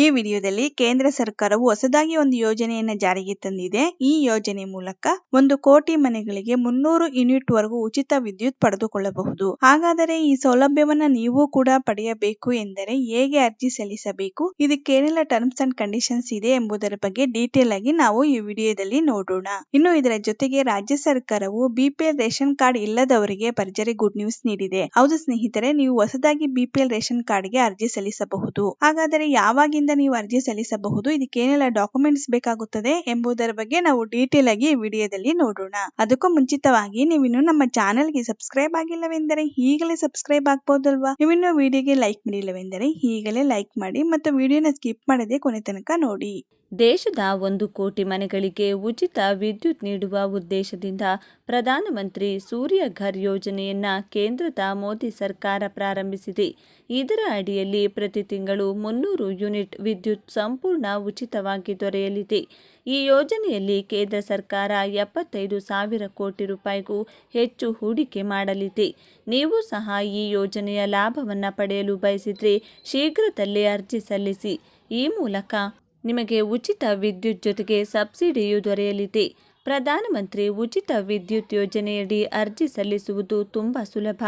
ಈ ವಿಡಿಯೋದಲ್ಲಿ ಕೇಂದ್ರ ಸರ್ಕಾರವು ಹೊಸದಾಗಿ ಒಂದು ಯೋಜನೆಯನ್ನು ಜಾರಿಗೆ ತಂದಿದೆ. ಈ ಯೋಜನೆ ಮೂಲಕ ಒಂದು ಕೋಟಿ ಮನೆಗಳಿಗೆ ಮುನ್ನೂರು ಯೂನಿಟ್ ವರೆಗೂ ಉಚಿತ ವಿದ್ಯುತ್ ಪಡೆದುಕೊಳ್ಳಬಹುದು. ಹಾಗಾದರೆ ಈ ಸೌಲಭ್ಯವನ್ನ ನೀವು ಕೂಡ ಪಡೆಯಬೇಕು ಎಂದರೆ ಹೇಗೆ ಅರ್ಜಿ ಸಲ್ಲಿಸಬೇಕು? ಇದಕ್ಕೆ ಏನೆಲ್ಲ ಟರ್ಮ್ಸ್ ಅಂಡ್ ಕಂಡೀಷನ್ಸ್ ಇದೆ ಎಂಬುದರ ಬಗ್ಗೆ ಡೀಟೇಲ್ ಆಗಿ ನಾವು ಈ ವಿಡಿಯೋದಲ್ಲಿ ನೋಡೋಣ. ಇನ್ನು ಇದರ ಜೊತೆಗೆ ರಾಜ್ಯ ಸರ್ಕಾರವು ಬಿಪಿಎಲ್ ರೇಷನ್ ಕಾರ್ಡ್ ಇಲ್ಲದವರಿಗೆ ಭರ್ಜರಿ ಗುಡ್ ನ್ಯೂಸ್ ನೀಡಿದೆ. ಹೌದು ಸ್ನೇಹಿತರೆ, ನೀವು ಹೊಸದಾಗಿ ಬಿಪಿಎಲ್ ರೇಷನ್ ಕಾರ್ಡ್ಗೆ ಅರ್ಜಿ ಸಲ್ಲಿಸಬಹುದು. ಹಾಗಾದರೆ ಯಾವಾಗಿಂದ ನೀವು ಅರ್ಜಿ ಸಲ್ಲಿಸಬಹುದು. ಇದಕ್ಕೆ ಏನೆಲ್ಲ ಡಾಕ್ಯುಮೆಂಟ್ಸ್ ಬೇಕಾಗುತ್ತದೆ ಎಂಬುದರ ಬಗ್ಗೆ ನಾವು ಡೀಟೇಲ್ ಆಗಿ ವಿಡಿಯೋದಲ್ಲಿ ನೋಡೋಣ. ಅದಕ್ಕೂ ಮುಂಚಿತವಾಗಿ ನೀವಿನ್ನು ನಮ್ಮ ಚಾನೆಲ್ಗೆ ಸಬ್ಸ್ಕ್ರೈಬ್ ಆಗಿಲ್ಲವೆಂದರೆ ಈಗಲೇ ಸಬ್ಸ್ಕ್ರೈಬ್ ಆಗ್ಬೋದಲ್ವಾ? ನೀವಿನ್ನು ವಿಡಿಯೋಗೆ ಲೈಕ್ ಮಾಡಿಲ್ಲವೆಂದರೆ ಈಗಲೇ ಲೈಕ್ ಮಾಡಿ ಮತ್ತು ವಿಡಿಯೋನ ಸ್ಕಿಪ್ ಮಾಡದೆ ಕೊನೆ ತನಕ ನೋಡಿ. ದೇಶದ ಒಂದು ಕೋಟಿ ಮನೆಗಳಿಗೆ ಉಚಿತ ವಿದ್ಯುತ್ ನೀಡುವ ಉದ್ದೇಶದಿಂದ ಪ್ರಧಾನಮಂತ್ರಿ ಸೂರ್ಯ ಘರ್ ಯೋಜನೆಯನ್ನ ಕೇಂದ್ರದ ಮೋದಿ ಸರ್ಕಾರ ಪ್ರಾರಂಭಿಸಿದೆ. ಇದರ ಅಡಿಯಲ್ಲಿ ಪ್ರತಿ ತಿಂಗಳು ಮುನ್ನೂರು ಯೂನಿಟ್ ವಿದ್ಯುತ್ ಸಂಪೂರ್ಣ ಉಚಿತವಾಗಿ ದೊರೆಯಲಿದೆ. ಈ ಯೋಜನೆಯಲ್ಲಿ ಕೇಂದ್ರ ಸರ್ಕಾರ ಎಪ್ಪತ್ತೈದು ಸಾವಿರ ಕೋಟಿ ರೂಪಾಯಿಗೂ ಹೆಚ್ಚು ಹೂಡಿಕೆ ಮಾಡಲಿದೆ. ನೀವು ಸಹ ಈ ಯೋಜನೆಯ ಲಾಭವನ್ನು ಪಡೆಯಲು ಬಯಸಿದರೆ ಶೀಘ್ರದಲ್ಲೇ ಅರ್ಜಿ ಸಲ್ಲಿಸಿ. ಈ ಮೂಲಕ ನಿಮಗೆ ಉಚಿತ ವಿದ್ಯುತ್ ಜೊತೆಗೆ ಸಬ್ಸಿಡಿಯು ದೊರೆಯಲಿದೆ. ಪ್ರಧಾನಮಂತ್ರಿ ಉಚಿತ ವಿದ್ಯುತ್ ಯೋಜನೆಯಡಿ ಅರ್ಜಿ ಸಲ್ಲಿಸುವುದು ತುಂಬ ಸುಲಭ.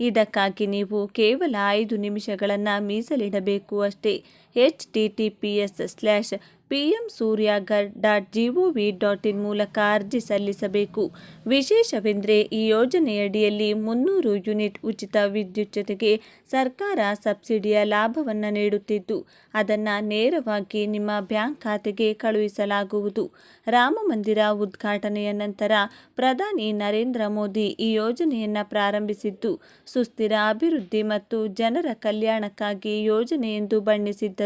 ಇದಕ್ಕಾಗಿ ನೀವು ಕೇವಲ ಐದು ನಿಮಿಷಗಳನ್ನು ಮೀಸಲಿಡಬೇಕು ಅಷ್ಟೇ. H T T P S slash P M Suryaghar dot G O V dot in ಮೂಲಕ ಅರ್ಜಿ ಸಲ್ಲಿಸಬೇಕು. ವಿಶೇಷವೆಂದರೆ ಈ ಯೋಜನೆಯಡಿಯಲ್ಲಿ ಮುನ್ನೂರು ಯೂನಿಟ್ ಉಚಿತ ವಿದ್ಯುತ್ ಜೊತೆಗೆ ಸರ್ಕಾರ ಸಬ್ಸಿಡಿಯ ಲಾಭವನ್ನು ನೀಡುತ್ತಿದ್ದು, ಅದನ್ನು ನೇರವಾಗಿ ನಿಮ್ಮ ಬ್ಯಾಂಕ್ ಖಾತೆಗೆ ಕಳುಹಿಸಲಾಗುವುದು. ರಾಮ ಮಂದಿರ ಉದ್ಘಾಟನೆಯ ನಂತರ ಪ್ರಧಾನಿ ನರೇಂದ್ರ ಮೋದಿ ಈ ಯೋಜನೆಯನ್ನು ಪ್ರಾರಂಭಿಸಿದ್ದು, ಸುಸ್ಥಿರ ಅಭಿವೃದ್ಧಿ ಮತ್ತು ಜನರ ಕಲ್ಯಾಣಕ್ಕಾಗಿ ಯೋಜನೆ ಎಂದು ಬಣ್ಣಿಸಿದ್ದರು.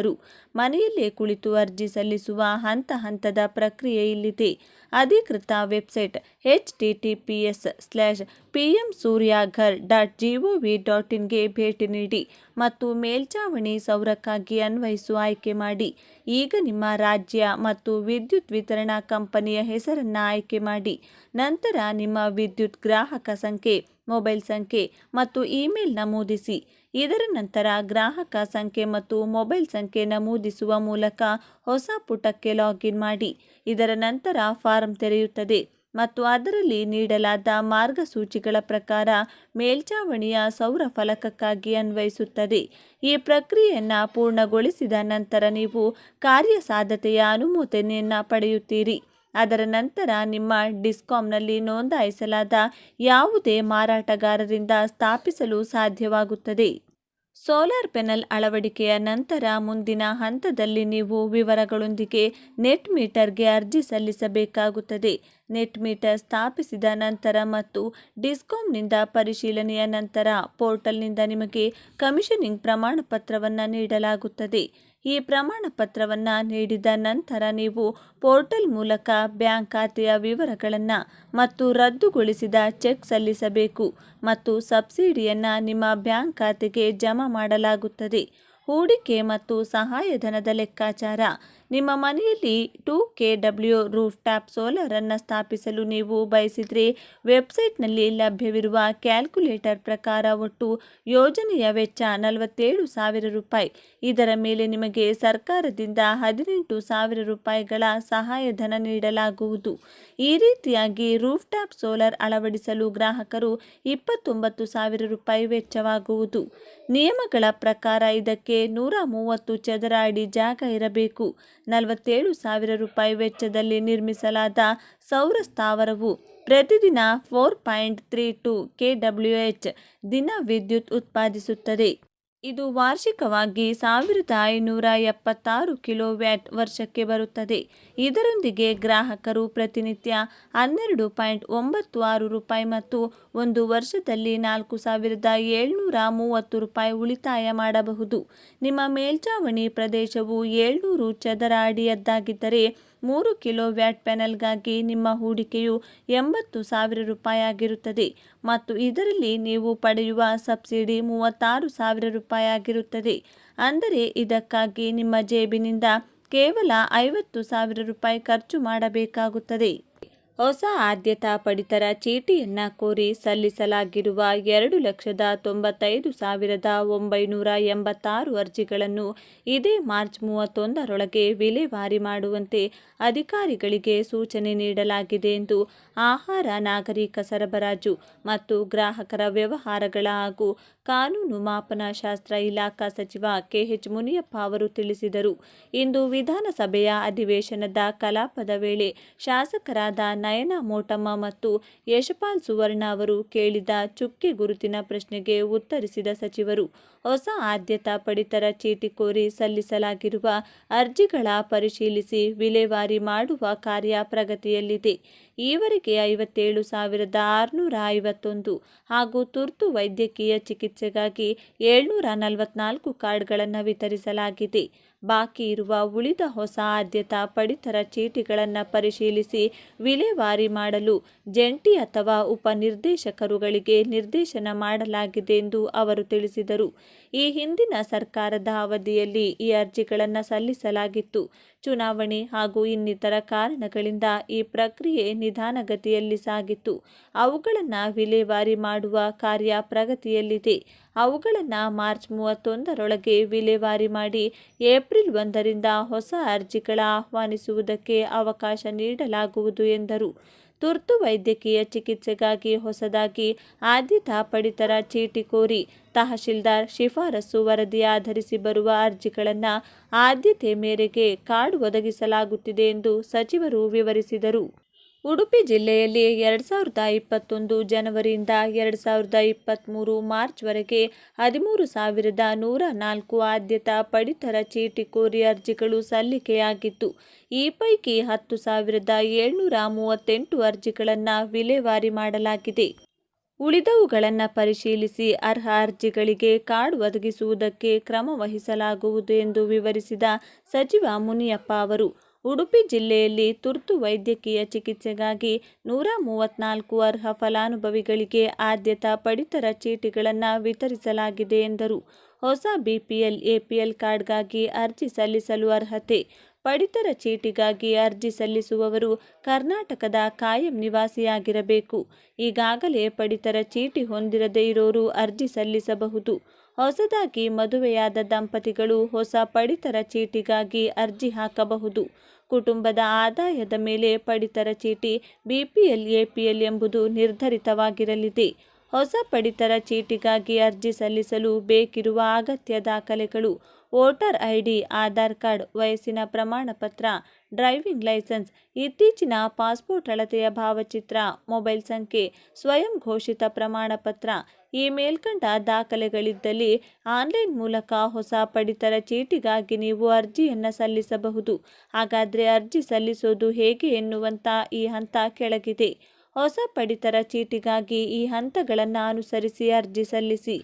ಮನೆಯಲ್ಲೇ ಕುಳಿತು ಅರ್ಜಿ ಸಲ್ಲಿಸುವ ಹಂತ ಹಂತದ ಪ್ರಕ್ರಿಯೆ ಇಲ್ಲಿದೆ. ಅಧಿಕೃತ website H T T P S slash P M Suryaghar dot G O V dot ಇನ್ಗೆ ಭೇಟಿ ನೀಡಿ ಮತ್ತು ಮೇಲ್ಛಾವಣಿ ಸೌರಕ್ಕಾಗಿ ಅನ್ವಯಿಸು ಆಯ್ಕೆ ಮಾಡಿ. ಈಗ ನಿಮ್ಮ ರಾಜ್ಯ ಮತ್ತು ವಿದ್ಯುತ್ ವಿತರಣಾ ಕಂಪನಿಯ ಹೆಸರನ್ನು ಆಯ್ಕೆ ಮಾಡಿ. ನಂತರ ನಿಮ್ಮ ವಿದ್ಯುತ್ ಗ್ರಾಹಕ ಸಂಖ್ಯೆ ಮೊಬೈಲ್ ಸಂಖ್ಯೆ ಮತ್ತು ಇಮೇಲ್ ನಮೂದಿಸಿ. ಇದರ ನಂತರ ಗ್ರಾಹಕ ಸಂಖ್ಯೆ ಮತ್ತು ಮೊಬೈಲ್ ಸಂಖ್ಯೆ ನಮೂದಿಸುವ ಮೂಲಕ ಹೊಸ ಪುಟಕ್ಕೆ ಲಾಗಿನ್ ಮಾಡಿ. ಇದರ ನಂತರ ಫಾರಂ ತೆರೆಯುತ್ತದೆ ಮತ್ತು ಅದರಲ್ಲಿ ನೀಡಲಾದ ಮಾರ್ಗಸೂಚಿಗಳ ಪ್ರಕಾರ ಮೇಲ್ಚಾವಣಿಯ ಸೌರ ಫಲಕಕ್ಕಾಗಿ ಅನ್ವಯಿಸುತ್ತದೆ. ಈ ಪ್ರಕ್ರಿಯೆಯನ್ನು ಪೂರ್ಣಗೊಳಿಸಿದ ನಂತರ ನೀವು ಕಾರ್ಯಸಾಧ್ಯತೆಯ ಅನುಮೋದನೆಯನ್ನು ಪಡೆಯುತ್ತೀರಿ. ಅದರ ನಂತರ ನಿಮ್ಮ ಡಿಸ್ಕಾಂನಲ್ಲಿ ನೋಂದಾಯಿಸಲಾದ ಯಾವುದೇ ಮಾರಾಟಗಾರರಿಂದ ಸ್ಥಾಪಿಸಲು ಸಾಧ್ಯವಾಗುತ್ತದೆ. ಸೋಲಾರ್ ಪೆನಲ್ ಅಳವಡಿಕೆಯ ನಂತರ ಮುಂದಿನ ಹಂತದಲ್ಲಿ ನೀವು ವಿವರಗಳೊಂದಿಗೆ ನೆಟ್ ಮೀಟರ್ಗೆ ಅರ್ಜಿ ಸಲ್ಲಿಸಬೇಕಾಗುತ್ತದೆ. ನೆಟ್ ಮೀಟರ್ ಸ್ಥಾಪಿಸಿದ ನಂತರ ಮತ್ತು ಡಿಸ್ಕಾಂನಿಂದ ಪರಿಶೀಲನೆಯ ನಂತರ ಪೋರ್ಟಲ್ನಿಂದ ನಿಮಗೆ ಕಮಿಷನಿಂಗ್ ಪ್ರಮಾಣ ಪತ್ರವನ್ನು ನೀಡಲಾಗುತ್ತದೆ. ಈ ಪ್ರಮಾಣ ಪತ್ರವನ್ನು ನೀಡಿದ ನಂತರ ನೀವು ಪೋರ್ಟಲ್ ಮೂಲಕ ಬ್ಯಾಂಕ್ ಖಾತೆಯ ವಿವರಗಳನ್ನು ಮತ್ತು ರದ್ದುಗೊಳಿಸಿದ ಚೆಕ್ ಸಲ್ಲಿಸಬೇಕು ಮತ್ತು ಸಬ್ಸಿಡಿಯನ್ನು ನಿಮ್ಮ ಬ್ಯಾಂಕ್ ಖಾತೆಗೆ ಜಮಾ ಮಾಡಲಾಗುತ್ತದೆ. ಹೂಡಿಕೆ ಮತ್ತು ಸಹಾಯಧನದ ಲೆಕ್ಕಾಚಾರ ನಿಮ್ಮ ಮನೆಯಲ್ಲಿ two K W roof top ಸೋಲಾರನ್ನು ಸ್ಥಾಪಿಸಲು ನೀವು ಬಯಸಿದರೆ ವೆಬ್ಸೈಟ್ನಲ್ಲಿ ಲಭ್ಯವಿರುವ ಕ್ಯಾಲ್ಕುಲೇಟರ್ ಪ್ರಕಾರ ಒಟ್ಟು ಯೋಜನೆಯ ವೆಚ್ಚ ನಲವತ್ತೇಳು ಸಾವಿರ ರೂಪಾಯಿ. ಇದರ ಮೇಲೆ ನಿಮಗೆ ಸರ್ಕಾರದಿಂದ ಹದಿನೆಂಟು ಸಾವಿರ ರೂಪಾಯಿಗಳ ಸಹಾಯಧನ ನೀಡಲಾಗುವುದು. ಈ ರೀತಿಯಾಗಿ ರೂಫ್ ಟಾಪ್ ಸೋಲಾರ್ ಅಳವಡಿಸಲು ಗ್ರಾಹಕರು ಇಪ್ಪತ್ತೊಂಬತ್ತು ಸಾವಿರ ರೂಪಾಯಿ ವೆಚ್ಚವಾಗುವುದು. ನಿಯಮಗಳ ಪ್ರಕಾರ ಇದಕ್ಕೆ ನೂರ ಮೂವತ್ತು ಚದರ ಅಡಿ ಜಾಗ ಇರಬೇಕು. ನಲವತ್ತೇಳು ಸಾವಿರ ರೂಪಾಯಿ ವೆಚ್ಚದಲ್ಲಿ ನಿರ್ಮಿಸಲಾದ ಸೌರ ಸ್ಥಾವರವು ಪ್ರತಿದಿನ four point three two K W H ದಿನ ವಿದ್ಯುತ್ ಉತ್ಪಾದಿಸುತ್ತದೆ. ಇದು ವಾರ್ಷಿಕವಾಗಿ ಸಾವಿರದ ಐನೂರ ಎಪ್ಪತ್ತಾರು ಕಿಲೋವ್ಯಾಟ್ ವರ್ಷಕ್ಕೆ ಬರುತ್ತದೆ. ಇದರೊಂದಿಗೆ ಗ್ರಾಹಕರು ಪ್ರತಿನಿತ್ಯ ಹನ್ನೆರಡು ಪಾಯಿಂಟ್ ಒಂಬತ್ತು ಆರು ರೂಪಾಯಿ ಮತ್ತು ಒಂದು ವರ್ಷದಲ್ಲಿ ನಾಲ್ಕು ಸಾವಿರದ ಏಳ್ನೂರ ಮೂವತ್ತು ರೂಪಾಯಿ ಉಳಿತಾಯ ಮಾಡಬಹುದು. ನಿಮ್ಮ ಮೇಲ್ಛಾವಣಿ ಪ್ರದೇಶವು ಏಳ್ನೂರು ಚದರ ಅಡಿಯದ್ದಾಗಿದ್ದರೆ ಮೂರು ಕಿಲೋ ವ್ಯಾಟ್ ಪ್ಯಾನೆಲ್ಗಾಗಿ ನಿಮ್ಮ ಹೂಡಿಕೆಯು ಎಂಬತ್ತು ಸಾವಿರ ರೂಪಾಯಿ ಆಗಿರುತ್ತದೆ ಮತ್ತು ಇದರಲ್ಲಿ ನೀವು ಪಡೆಯುವ ಸಬ್ಸಿಡಿ ಮೂವತ್ತಾರು ಸಾವಿರ ರೂಪಾಯಿ ಆಗಿರುತ್ತದೆ ಅಂದರೆ ಇದಕ್ಕಾಗಿ ನಿಮ್ಮ ಜೇಬಿನಿಂದ ಕೇವಲ ಐವತ್ತು ಸಾವಿರ ರೂಪಾಯಿ ಖರ್ಚು ಮಾಡಬೇಕಾಗುತ್ತದೆ. ಹೊಸ ಆದ್ಯತಾ ಪಡಿತರ ಚೀಟಿಯನ್ನ ಕೋರಿ ಸಲ್ಲಿಸಲಾಗಿರುವ ಎರಡು ಲಕ್ಷದ ತೊಂಬತ್ತೈದು ಸಾವಿರದ ಒಂಬೈನೂರ ಎಂಬತ್ತಾರು ಅರ್ಜಿಗಳನ್ನು ಇದೇ ಮಾರ್ಚ್ ಮೂವತ್ತೊಂದರೊಳಗೆ ವಿಲೇವಾರಿ ಮಾಡುವಂತೆ ಅಧಿಕಾರಿಗಳಿಗೆ ಸೂಚನೆ ನೀಡಲಾಗಿದೆ ಎಂದು ಆಹಾರ, ನಾಗರಿಕ ಸರಬರಾಜು ಮತ್ತು ಗ್ರಾಹಕರ ವ್ಯವಹಾರಗಳ ಹಾಗೂ ಕಾನೂನು ಮಾಪನಶಾಸ್ತ್ರ ಇಲಾಖಾ ಸಚಿವ ಕೆಎಚ್ ಮುನಿಯಪ್ಪ ಅವರು ತಿಳಿಸಿದರು. ಇಂದು ವಿಧಾನಸಭೆಯ ಅಧಿವೇಶನದ ಕಲಾಪದ ವೇಳೆ ಶಾಸಕರಾದ ನಯನ ಮೋಟಮ್ಮ ಮತ್ತು ಯಶಪಾಲ್ ಸುವರ್ಣ ಅವರು ಕೇಳಿದ ಚುಕ್ಕೆ ಗುರುತಿನ ಪ್ರಶ್ನೆಗೆ ಉತ್ತರಿಸಿದ ಸಚಿವರು, ಹೊಸ ಆದ್ಯತಾ ಪಡಿತರ ಚೀಟಿ ಕೋರಿ ಸಲ್ಲಿಸಲಾಗಿರುವ ಅರ್ಜಿಗಳ ಪರಿಶೀಲಿಸಿ ವಿಲೇವಾರಿ ಮಾಡುವ ಕಾರ್ಯ ಪ್ರಗತಿಯಲ್ಲಿದೆ. ಈವರೆಗೆ ಐವತ್ತೇಳು ಸಾವಿರದ ಆರುನೂರ ಐವತ್ತೊಂದು ಹಾಗೂ ತುರ್ತು ವೈದ್ಯಕೀಯ ಚಿಕಿತ್ಸೆಗಾಗಿ ಏಳ್ನೂರ ನಲವತ್ನಾಲ್ಕು ಕಾರ್ಡ್ಗಳನ್ನು ವಿತರಿಸಲಾಗಿದೆ. ಬಾಕಿ ಇರುವ ಉಳಿದ ಹೊಸ ಆದ್ಯತಾ ಪಡಿತರ ಚೀಟಿಗಳನ್ನು ಪರಿಶೀಲಿಸಿ ವಿಲೇವಾರಿ ಮಾಡಲು ಜಂಟಿ ಅಥವಾ ಉಪನಿರ್ದೇಶಕರುಗಳಿಗೆ ನಿರ್ದೇಶನ ಮಾಡಲಾಗಿದೆ ಎಂದು ಅವರು ತಿಳಿಸಿದರು. ಈ ಹಿಂದಿನ ಸರ್ಕಾರದ ಅವಧಿಯಲ್ಲಿ ಈ ಅರ್ಜಿಗಳನ್ನು ಸಲ್ಲಿಸಲಾಗಿತ್ತು. ಚುನಾವಣೆ ಹಾಗೂ ಇನ್ನಿತರ ಕಾರಣಗಳಿಂದ ಈ ಪ್ರಕ್ರಿಯೆ ನಿಧಾನಗತಿಯಲ್ಲಿ ಸಾಗಿತ್ತು. ಅವುಗಳನ್ನು ವಿಲೇವಾರಿ ಮಾಡುವ ಕಾರ್ಯ ಪ್ರಗತಿಯಲ್ಲಿದೆ. ಅವುಗಳನ್ನು ಮಾರ್ಚ್ ಮೂವತ್ತೊಂದರೊಳಗೆ ವಿಲೇವಾರಿ ಮಾಡಿ ಏಪ್ರಿಲ್ ಒಂದರಿಂದ ಹೊಸ ಅರ್ಜಿಗಳ ಆಹ್ವಾನಿಸುವುದಕ್ಕೆ ಅವಕಾಶ ನೀಡಲಾಗುವುದು ಎಂದರು. ತುರ್ತು ವೈದ್ಯಕೀಯ ಚಿಕಿತ್ಸೆಗಾಗಿ ಹೊಸದಾಗಿ ಆದ್ಯತಾ ಪಡಿತರ ಚೀಟಿ ಕೋರಿ ತಹಶೀಲ್ದಾರ್ ಶಿಫಾರಸು ವರದಿ ಆಧರಿಸಿ ಬರುವ ಅರ್ಜಿಗಳನ್ನು ಆದ್ಯತೆ ಮೇರೆಗೆ ಕಾರ್ಡ್ ಒದಗಿಸಲಾಗುತ್ತಿದೆ ಎಂದು ಸಚಿವರು ವಿವರಿಸಿದರು. ಉಡುಪಿ ಜಿಲ್ಲೆಯಲ್ಲಿ ಎರಡು ಸಾವಿರದ ಇಪ್ಪತ್ತೊಂದು ಜನವರಿಯಿಂದ ಎರಡು ಸಾವಿರದ ಇಪ್ಪತ್ತ್ಮೂರು ಮಾರ್ಚ್ವರೆಗೆ ಹದಿಮೂರು ಸಾವಿರದ ನೂರ ನಾಲ್ಕು ಆದ್ಯತಾ ಪಡಿತರ ಚೀಟಿ ಕೋರಿ ಅರ್ಜಿಗಳು ಸಲ್ಲಿಕೆಯಾಗಿತ್ತು. ಈ ಪೈಕಿ ಹತ್ತು ಸಾವಿರದ ಏಳ್ನೂರ ಮೂವತ್ತೆಂಟು ಅರ್ಜಿಗಳನ್ನು ವಿಲೇವಾರಿ ಮಾಡಲಾಗಿದೆ. ಉಳಿದವುಗಳನ್ನು ಪರಿಶೀಲಿಸಿ ಅರ್ಹ ಅರ್ಜಿಗಳಿಗೆ ಕಾರ್ಡ್ ಒದಗಿಸುವುದಕ್ಕೆ ಕ್ರಮ ವಹಿಸಲಾಗುವುದು ಎಂದು ವಿವರಿಸಿದ ಸಚಿವ ಮುನಿಯಪ್ಪ ಅವರು. ಉಡುಪಿ ಜಿಲ್ಲೆಯಲ್ಲಿ ತುರ್ತು ವೈದ್ಯಕೀಯ ಚಿಕಿತ್ಸೆಗಾಗಿ ನೂರ ಮೂವತ್ನಾಲ್ಕು ಅರ್ಹ ಫಲಾನುಭವಿಗಳಿಗೆ ಆದ್ಯತಾ ಪಡಿತರ ಚೀಟಿಗಳನ್ನು ವಿತರಿಸಲಾಗಿದೆ ಎಂದರು. ಹೊಸ ಬಿಪಿಎಲ್, ಎಪಿಎಲ್ ಕಾರ್ಡ್ಗಾಗಿ ಅರ್ಜಿ ಸಲ್ಲಿಸಲು ಅರ್ಹತೆ. ಪಡಿತರ ಚೀಟಿಗಾಗಿ ಅರ್ಜಿ ಸಲ್ಲಿಸುವವರು ಕರ್ನಾಟಕದ ಕಾಯಂ ನಿವಾಸಿಯಾಗಿರಬೇಕು. ಈಗಾಗಲೇ ಪಡಿತರ ಚೀಟಿ ಹೊಂದಿರದೇ ಇರೋರು ಅರ್ಜಿ ಸಲ್ಲಿಸಬಹುದು. ಹೊಸದಾಗಿ ಮದುವೆಯಾದ ದಂಪತಿಗಳು ಹೊಸ ಪಡಿತರ ಚೀಟಿಗಾಗಿ ಅರ್ಜಿ ಹಾಕಬಹುದು. ಕುಟುಂಬದ ಆದಾಯದ ಮೇಲೆ ಪಡಿತರ ಚೀಟಿ ಬಿಪಿಎಲ್, ಎಪಿಎಲ್ ಎಂಬುದು ನಿರ್ಧರಿತವಾಗಿರಲಿದೆ. ಹೊಸ ಪಡಿತರ ಚೀಟಿಗಾಗಿ ಅರ್ಜಿ ಸಲ್ಲಿಸಲು ಬೇಕಿರುವ ಅಗತ್ಯ ದಾಖಲೆಗಳು voter I D Aadhaar card ವಯಸ್ಸಿನ ಪ್ರಮಾಣಪತ್ರ, ಡ್ರೈವಿಂಗ್ ಲೈಸೆನ್ಸ್, ಇತ್ತೀಚಿನ ಪಾಸ್ಪೋರ್ಟ್ ಅಳತೆಯ ಭಾವಚಿತ್ರ, ಮೊಬೈಲ್ ಸಂಖ್ಯೆ, ಸ್ವಯಂ ಘೋಷಿತ ಪ್ರಮಾಣಪತ್ರ ಈ ಮೇಲ್ಕಂಡ ದಾಖಲೆಗಳಿದ್ದಲ್ಲಿ ಆನ್ಲೈನ್ ಮೂಲಕ ಹೊಸ ಪಡಿತರ ಚೀಟಿಗಾಗಿ ನೀವು ಅರ್ಜಿಯನ್ನು ಸಲ್ಲಿಸಬಹುದು. ಹಾಗಾದರೆ ಅರ್ಜಿ ಸಲ್ಲಿಸೋದು ಹೇಗೆ ಎನ್ನುವಂಥ ಈ ಹಂತ ಕೆಳಗಿದೆ. ಹೊಸ ಪಡಿತರ ಚೀಟಿಗಾಗಿ ಈ ಹಂತಗಳನ್ನು ಅನುಸರಿಸಿ ಅರ್ಜಿ ಸಲ್ಲಿಸಿ.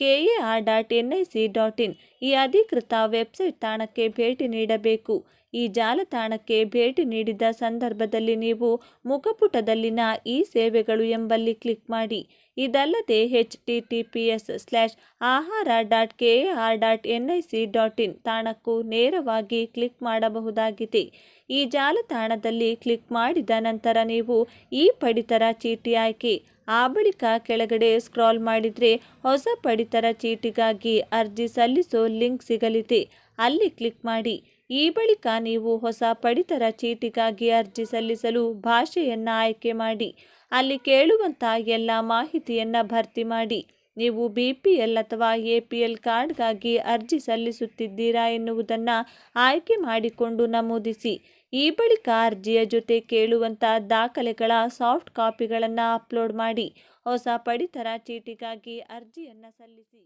KAR dot N I C dot in ಈ ಅಧಿಕೃತ ವೆಬ್ಸೈಟ್ ತಾಣಕ್ಕೆ ಭೇಟಿ ನೀಡಬೇಕು. ಈ ಜಾಲತಾಣಕ್ಕೆ ಭೇಟಿ ನೀಡಿದ ಸಂದರ್ಭದಲ್ಲಿ ನೀವು ಮುಖಪುಟದಲ್ಲಿನ ಈ ಸೇವೆಗಳು ಎಂಬಲ್ಲಿ ಕ್ಲಿಕ್ ಮಾಡಿ. ಇದಲ್ಲದೆ H T T P S slash Ahara dot K R dot N I C dot in ತಾಣಕ್ಕೂ ನೇರವಾಗಿ ಕ್ಲಿಕ್ ಮಾಡಬಹುದಾಗಿದೆ. ಈ ಜಾಲತಾಣದಲ್ಲಿ ಕ್ಲಿಕ್ ಮಾಡಿದ ನಂತರ ನೀವು ಈ ಪಡಿತರ ಚೀಟಿ ಆಯ್ಕೆ ಆ ಬಳಿಕ ಕೆಳಗಡೆ ಸ್ಕ್ರಾಲ್ ಮಾಡಿದರೆ ಹೊಸ ಪಡಿತರ ಚೀಟಿಗಾಗಿ ಅರ್ಜಿ ಸಲ್ಲಿಸೋ ಲಿಂಕ್ ಸಿಗಲಿದೆ. ಅಲ್ಲಿ ಕ್ಲಿಕ್ ಮಾಡಿ. ಈ ಬಳಿಕ ನೀವು ಹೊಸ ಪಡಿತರ ಚೀಟಿಗಾಗಿ ಅರ್ಜಿ ಸಲ್ಲಿಸಲು ಭಾಷೆಯನ್ನು ಆಯ್ಕೆ ಮಾಡಿ. ಅಲ್ಲಿ ಕೇಳುವಂಥ ಎಲ್ಲ ಮಾಹಿತಿಯನ್ನು ಭರ್ತಿ ಮಾಡಿ. ನೀವು ಬಿ ಪಿ ಎಲ್ ಅಥವಾ ಎ ಪಿ ಎಲ್ ಕಾರ್ಡ್ಗಾಗಿ ಅರ್ಜಿ ಸಲ್ಲಿಸುತ್ತಿದ್ದೀರಾ ಎನ್ನುವುದನ್ನು ಆಯ್ಕೆ ಮಾಡಿಕೊಂಡು ನಮೂದಿಸಿ. ಈ ಬಳಿಕ ಅರ್ಜಿಯ ಜೊತೆ ಕೇಳುವಂಥ ದಾಖಲೆಗಳ ಸಾಫ್ಟ್ ಕಾಪಿಗಳನ್ನು ಅಪ್ಲೋಡ್ ಮಾಡಿ. ಹೊಸ ಪಡಿತರ ಚೀಟಿಗಾಗಿ ಅರ್ಜಿಯನ್ನು ಸಲ್ಲಿಸಿ.